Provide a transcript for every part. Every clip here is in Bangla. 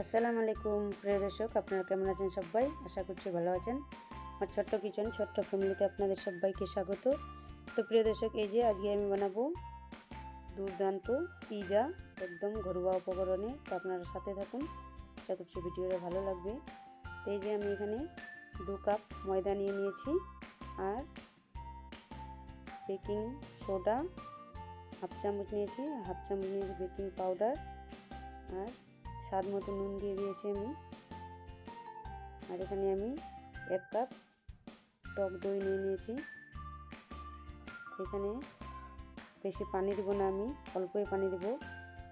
আসসালামু আলাইকুম, প্রিয় দর্শক, আপনারা কেমন আছেন সবাই? আশা করছি ভালো আছেন। আমার ছোট্ট কিচেন, ছোট্ট ফ্যামিলিতে আপনাদের সবাইকে স্বাগত। তো প্রিয় দর্শক, এই যে আজকে আমি বানাবো দুর্দান্ত পিজা, একদম ঘরোয়া উপকরণে। তো আপনারা সাথে থাকুন, আশা করছি ভিডিওটা ভালো লাগবে। তো এই যে আমি এখানে দু কাপ ময়দা নিয়ে নিয়েছি আর বেকিং সোডা, হাফ চামচ নিয়েছি। হাফ চামচ নিয়েছি বেকিং পাউডার আর স্বাদ মতো নুন দিয়ে দিয়েছি আমি। আর এখানে আমি এক কাপ টক দই নিয়ে নিয়েছি। এখানে বেশি পানি দেবো না আমি, অল্পই পানি দেব।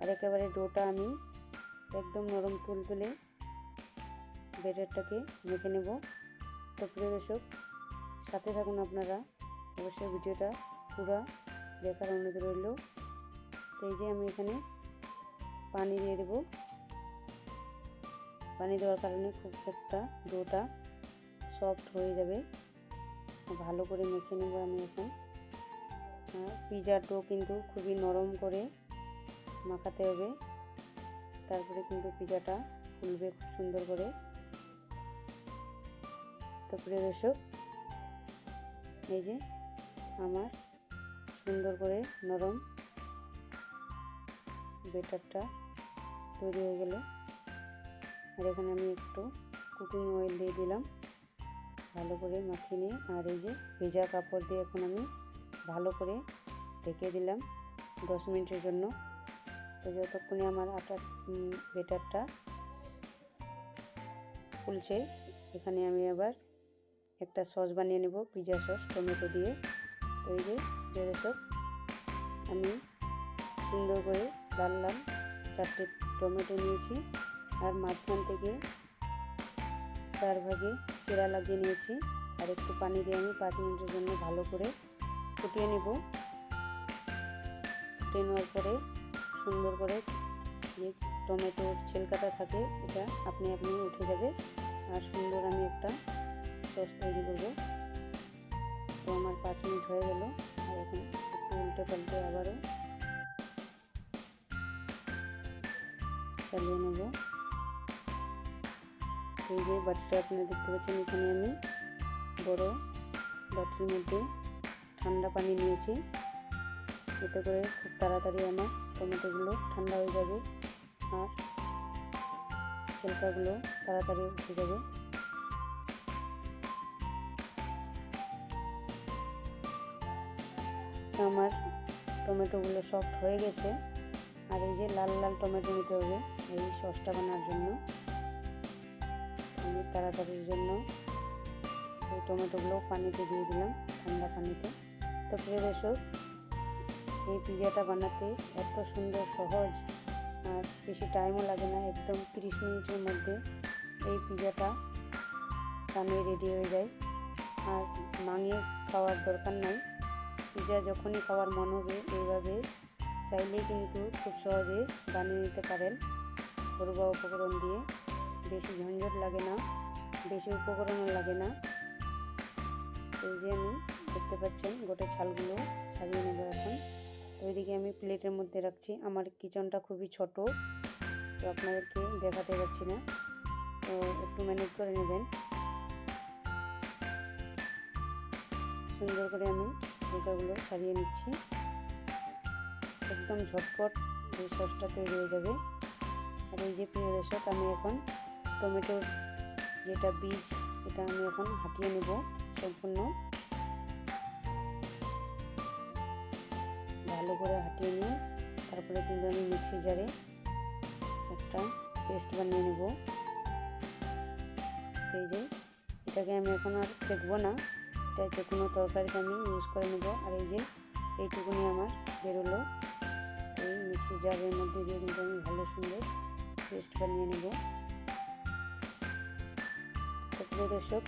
আর একেবারে ডোটা আমি একদম নরম তুল তুলে ব্যাটারটাকে মেখে নেব। তো প্রিয় দর্শক, সাথে থাকুন আপনারা। অবশ্যই ভিডিওটা পুরো দেখার অনুরোধ রইল। তো এই যে আমি এখানে পানি দিয়ে দেবো। পানি দেওয়ার কারণে খুব একটা ডোটা সফট হয়ে যাবে। ভালো করে মেখে নেব আমি এখন। পিজার ডো কিন্তু খুবই নরম করে মাখাতে হবে। তারপরে কিন্তু পিজাটা ফুলবে খুব সুন্দর করে। তো প্রিয় দর্শক, এই যে আমার সুন্দর করে নরম বেটারটা তৈরি হয়ে গেল। আর এখানে আমি একটু কুকিং অয়েল দিয়ে দিলাম। ভালো করে মাখিয়ে নিয়ে, আর এই যে ভেজা কাপড় দিয়ে এখন আমি ভালো করে ঢেকে দিলাম দশ মিনিটের জন্য। তো যতক্ষণে আমার আটার বেটারটা ফুলছে, এখানে আমি আবার একটা সস বানিয়ে নেব, পিজা সস, টমেটো দিয়ে। তো এই যে সব আমি সুন্দর করে লাল লাল চারটে টমেটো নিয়েছি। আর মাঝখান থেকে চার ভাগে চেরা লাগিয়ে নিয়েছি। আর একটু পানি দিয়ে আমি পাঁচ মিনিটের জন্য ভালো করে ফুটিয়ে নেব। ফুটিয়ে নেওয়ার পরে সুন্দর করে যে টমেটোর ছেলকাটা থাকে, এটা আপনি আপনি উঠে যাবে। আর সুন্দর আমি একটা সস তৈরি করব। তো আমার পাঁচ মিনিট হয়ে গেল। আর এখন একটু উল্টে পাল্টে আবারও চালিয়ে নেব। এই যে বাটিটা আপনারা দেখতে পাচ্ছেন, এখানে আমি বড় বাটির মধ্যে ঠান্ডা পানি নিয়েছি। এতে করে খুব তাড়াতাড়ি আমার টমেটোগুলো ঠান্ডা হয়ে যাবে আর ছিলকাগুলো তাড়াতাড়ি উঠে যাবে। আমার টমেটোগুলো সফট হয়ে গেছে। আর এই যে লাল লাল টমেটো নিতে হবে এই সসটা বানার জন্য। আমি তাড়াতাড়ির জন্য। এই টমেটোগুলো পানিতে দিয়ে দিলাম, ঠান্ডা পানিতে। তো প্রিয় দর্শক এই পিজাটা বানাতে এত সুন্দর, সহজ, আর বেশি টাইমও লাগে না, একদম 30 মিনিটের মধ্যে এই পিজাটা বানিয়ে রেডি হয়ে যায়। আর মাঙিয়ে খাওয়ার দরকার নাই। পিজা যখনই খাওয়ার মন হবে, এইভাবে চাইলেই কিন্তু খুব সহজে বানিয়ে নিতে পারেন। ঘরোয়া উপকরণ দিয়ে। বেশি ঝঞ্ঝট লাগে না, বেশি উপকরণও লাগে না। এই যে আমি দেখতে পাচ্ছেন গোটা ছালগুলো ছাড়িয়ে নেব এখন। ওইদিকে আমি প্লেটের মধ্যে রাখছি। আমার কিচেনটা খুবই ছোট, তো আপনাদেরকে দেখাতে পারছি না। তো একটু ম্যানেজ করে নেবেন। সুন্দর করে আমি ছিলকাগুলো ছাড়িয়ে নিচ্ছি। একদম ঝটপট এই সসটা তৈরি হয়ে যাবে। আর এই যে প্রিয় দর্শক, আমি এখন টমেটোর যেটা বীজ, এটা আমি এখন হাঁটিয়ে নেব সম্পূর্ণ। ভালো করে হাঁটিয়ে নিয়ে তারপরে কিন্তু আমি মিক্সি জারে একটা পেস্ট বানিয়ে নেব। এই যে, এটাকে আমি এখন আর ফেকবো না এটা যে কোনো তরকারিতে আমি ইউজ করে নেব। আর এই যে, এইটুকুনি আমার বেরোলো। এই মিক্সি জারের মধ্যে দিয়ে কিন্তু আমি ভালো সুন্দর পেস্ট বানিয়ে নেব। প্রিয় দর্শক,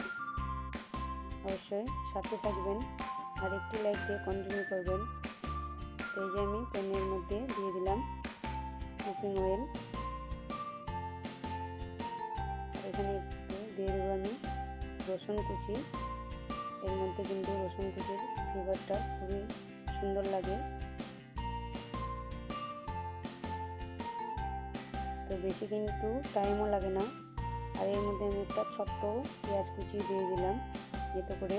অবশ্যই সাথে থাকবেন আর একটি লাইক দিয়ে কন্টিনিউ করবেন। এই যে আমি প্যানের মধ্যে দিয়ে দিলাম কুকিং অয়েল এখানে একটু দিয়ে দেবো আমি রসুন কুচি। এর মধ্যে কিন্তু রসুন কুচির ফ্লেভারটা খুবই সুন্দর লাগে। তো বেশি কিন্তু টাইমও লাগে না। আর এর মধ্যে আমি একটা ছোট্ট পেঁয়াজ কুচি দিয়ে দিলাম যেতে করে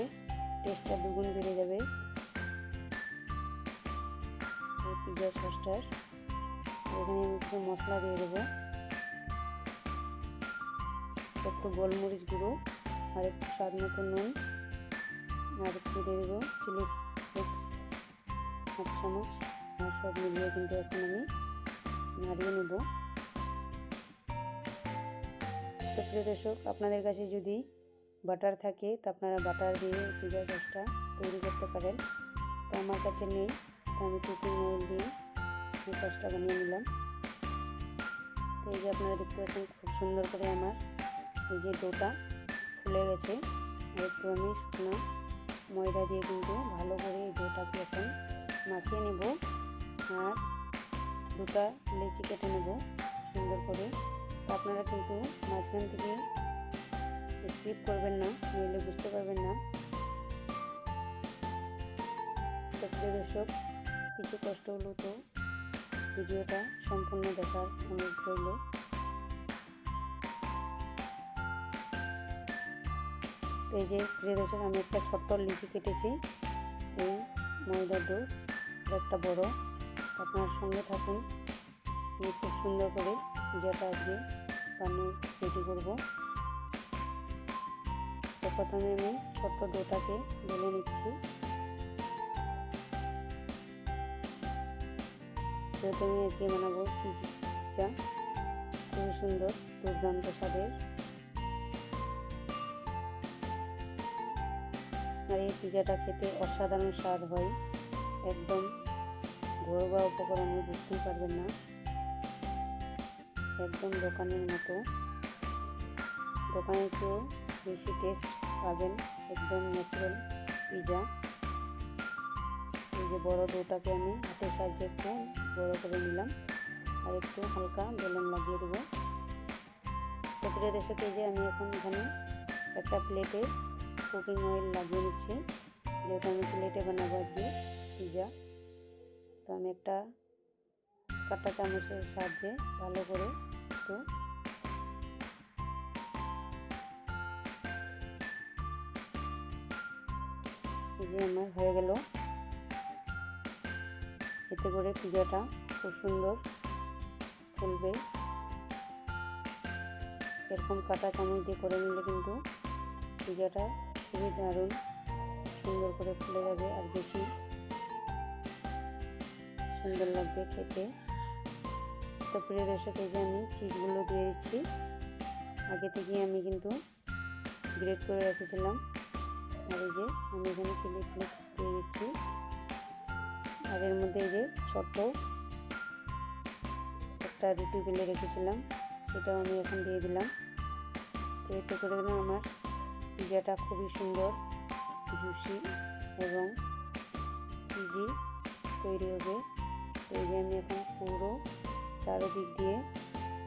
টেস্টটা দুগুণ বেড়ে যাবে। পিজা সসটার এখানে আমি কিছু মশলা দিয়ে দেবো। একটু গোলমরিচ গুঁড়ো আর একটু স্বাদ মতো নুন। আর একটু দিয়ে দেবো চিলি ফ্লেক্স হাফ চামচ। আর সব মিলিয়ে কিন্তু এখন আমি নাড়িয়ে নেব। তো প্রিয় দর্শক, আপনাদের কাছে যদি বাটার থাকে, তো আপনারা বাটার দিয়ে পিজা সসটা তৈরি করতে পারেন। তো আমার কাছে নেই, তো আমি কুকিং অয়েল দিয়ে সসটা বানিয়ে নিলাম। তো এই যে আপনারা দেখতে পাচ্ছেন, খুব সুন্দর করে আমার এই যে ডোটা ফুলে গেছে। একটু আমি শুকনো ময়দা দিয়ে কিন্তু ভালো করে এই ডোটাকে এখন মাখিয়ে নেব। আর দুটা লেচি কেটে নেব, সুন্দর করে। আপনারা কিন্তু মাঝখান থেকে স্কিপ করবেন না, নইলে বুঝতে পারবেন না। তো প্রিয় দর্শক, কিছু কষ্ট হলো তো ভিডিওটা সম্পূর্ণ দেখার অনুরোধ রইল। এই যে প্রিয় দর্শক, আমি একটা ছোট্ট লিচি কেটেছি। এই ময়দা ডো একটা বড়। আপনার সঙ্গে থাকুন। খুব সুন্দর করে, পিজাটা আজকে বানিয়ে রেডি করব। তো প্রথমে আমি ছোট্ট ডোটাকে বেলে নিচ্ছি। যেহেতু আমি আজকে বানাবো চিজ। পিজা খুবই সুন্দর, দুর্দান্ত স্বাদের। আর এই পিজাটা খেতে অসাধারণ স্বাদ হয়। একদম ঘরোয়া উপকরণে, বুঝতেই পারবেন না। একদম দোকানের মতো। দোকানের চেয়েও বেশি টেস্ট পাবেন, একদম ন্যাচারাল পিজা এই যে বড় ডোটাকে আমি হাতের সাহায্যে একটু বড় করে নিলাম। আর একটু হালকা বেলুন লাগিয়ে দেবো। তো এই যে আমি এখন এখানে একটা প্লেটে কুকিং অয়েল লাগিয়ে নিচ্ছি। যেহেতু আমি প্লেটে বানাবো আজকে পিজা তো আমি একটা কাটা চামচের সাহায্যে ভালো করে একটু এই যে আমার হয়ে গেল। এতে করে পিজাটা খুব সুন্দর ফুলবে। এরকম কাটা চামচ দিয়ে করে নিলে কিন্তু পিজাটা খুবই দারুণ সুন্দর করে ফুলে যাবে আর বেশি সুন্দর লাগবে খেতে। তো প্রিয় দর্শক এই যে আমি চিজগুলো দিয়ে দিচ্ছি আগে থেকে আমি কিন্তু গ্রেড করে রেখেছিলাম। আর এই যে আমি এখানে চিলি ফ্লেক্স দিয়ে দিচ্ছি। আর এর মধ্যে এই যে ছোট্ট একটা রুটি বেলে রেখেছিলাম, সেটাও আমি এখন দিয়ে দিলাম। তো এতে করে আমার পিজাটা খুবই সুন্দর, জুসি এবং চিজি তৈরি হবে। তো এই যে আমি এখন পুরো চারোদিক দিয়ে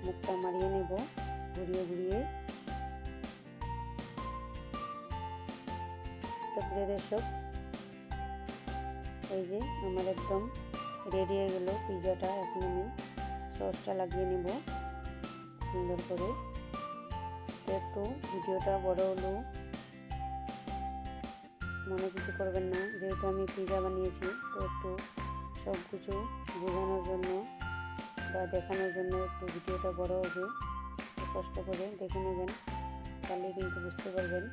মুখটা মারিয়ে নেব, ঘুরিয়ে ঘুরিয়ে। তো প্রিয় দর্শক, এই যে আমার একদম রেডি হয়ে গেল পিজাটা এখন আমি সসটা লাগিয়ে নেব সুন্দর করে। একটু ভিডিওটা বড় হলো। মনে কিছু করবেন না, যেহেতু আমি পিজা বানিয়েছি, তো একটু সব কিছু বোঝানোর জন্য বা দেখানোর জন্য একটু ভিডিওটা বড় হবে কষ্ট করে দেখে নেবেন, তাহলে কিন্তু বুঝতে পারবেন।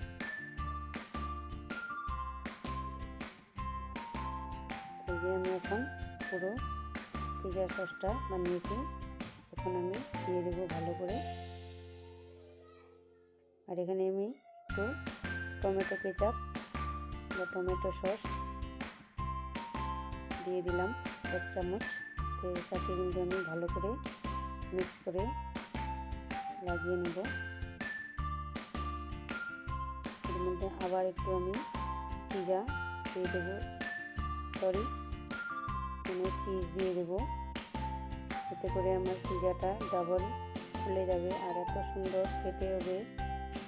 যে আমি এখন পুরো পিজা সসটা বানিয়েছি, এখন আমি দিয়ে দেবো ভালো করে। আর এখানে আমি একটু টমেটো কেচাপ বা টমেটো সস দিয়ে দিলাম, এক চামচ। এর সাথে কিন্তু আমি ভালো করে মিক্স করে লাগিয়ে নেব। এর মধ্যে আবার একটু আমি পিজা দিয়ে দেবো। সরি মানে চিজ দিয়ে দেবো। এতে করে আমার পিজাটা ডাবল ফুলে যাবে আর এত সুন্দর খেতে হবে।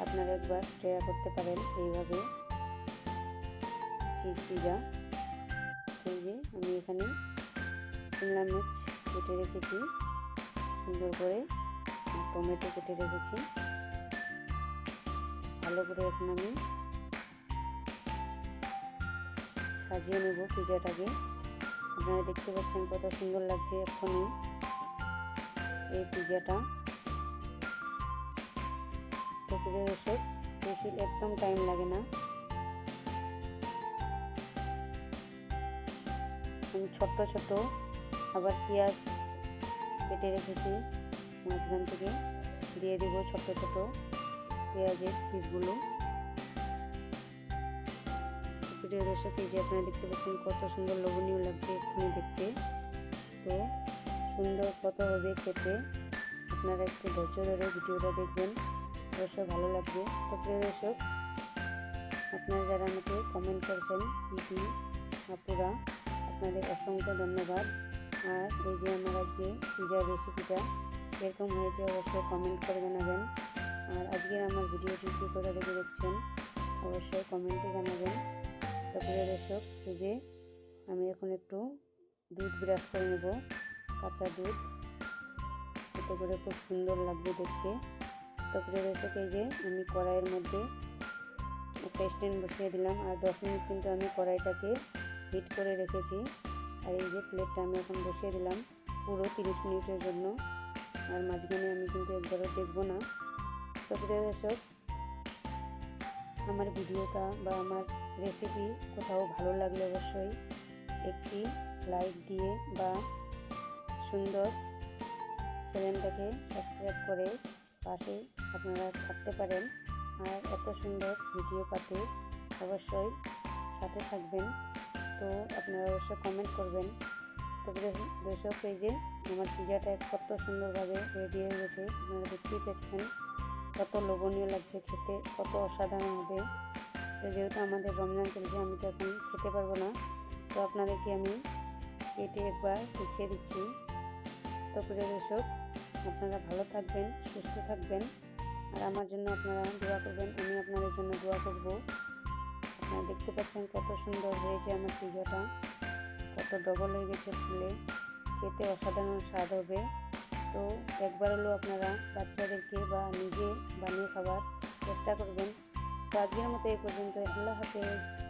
আপনারা একবার ট্রাই করতে পারেন এইভাবে। চিজ পিজা এই যে আমি এখানে শিমলা মির্চ কেটে রেখেছি, সুন্দর করে টমেটো কেটে রেখেছি। ভালো করে এখন আমি সাজিয়ে নেব পিজাটাকে। আপনারা দেখতে পাচ্ছেন কত সুন্দর লাগছে এক্ষুনি এই পিজাটা। প্রিয় দর্শক, বেশি একদম টাইম লাগে না। ছোট্ট ছোট আবার পেঁয়াজ কেটে রেখেছি, মাঝখান থেকে দিয়ে দেবো ছোট ছোট পেঁয়াজের পিসগুলো। প্রিয় দর্শক এই যে আপনারা দেখতে পাচ্ছেন কত সুন্দর লোভনীয় লাগছে এক্ষুনি দেখতে। তো সুন্দর কত হবে খেতে আপনারা একটু ধৈর্য ধরে ভিডিওটা দেখবেন অবশ্যই ভালো লাগবে। তো প্রিয় দর্শক, আপনারা যারা আমাকে কমেন্ট করছেন, দিদি, আপুরা, আপনাদের অসংখ্য ধন্যবাদ। আর এই যে আমার আজকে পিজার রেসিপিটা এরকম হয়েছে অবশ্যই কমেন্ট করে জানাবেন। আর আজকের আমার ভিডিওটি কী কোথা থেকে দেখছেন অবশ্যই কমেন্টে জানাবেন। তারপরে দর্শক, এই যে আমি এখন একটু দুধ ব্রাশ করে নেব, কাঁচা দুধ। এতে করে খুব সুন্দর লাগবে দেখতে। তারপরে দর্শক, এই যে আমি কড়াইয়ের মধ্যে একটা স্ট্যান্ড বসিয়ে দিলাম। আর দশ মিনিট কিন্তু আমি কড়াইটাকে হিট করে রেখেছি। আর এই যে প্লেটটা আমি এখন বসিয়ে দিলাম পুরো তিরিশ মিনিটের জন্য। আর মাঝখানে আমি কিন্তু একবারও দেখব না। তো প্রিয় দর্শক, আমার ভিডিওটা বা আমার রেসিপি কোথাও ভালো লাগলে অবশ্যই একটি লাইক দিয়ে বা সুন্দর চ্যানেলটাকে সাবস্ক্রাইব করে পাশে আপনারা থাকতে পারেন। আর এত সুন্দর ভিডিও পাতে অবশ্যই সাথে থাকবেন। তো আপনারা অবশ্যই কমেন্ট করবেন। তবে দর্শক এই যে আমার পিজাটা কত সুন্দরভাবে রেডি হয়ে গেছে, আপনারা দেখতেই পাচ্ছেন। কত লোভনীয় লাগছে খেতে, কত অসাধারণ হবে। তো যেহেতু আমাদের রমজান চলছে, আমি তো এখন খেতে পারব না। তো আপনাদেরকে আমি এটি একবার দেখিয়ে দিচ্ছি। তো প্রিয় দর্শক, আপনারা ভালো থাকবেন, সুস্থ থাকবেন। আর আমার জন্য আপনারা দোয়া করবেন, আমি আপনাদের জন্য দোয়া করব। আপনারা দেখতে পাচ্ছেন কত সুন্দর হয়েছে আমার পিজাটা। কত ডবল হয়ে গেছে ফুলে। খেতে অসাধারণ স্বাদ হবে। তো একবার হলেও আপনারা বাচ্চাদেরকে বা নিজে বানিয়ে খাবার চেষ্টা করবেন। তো আজকের মতো এই পর্যন্ত আল্লাহ হাফেজ।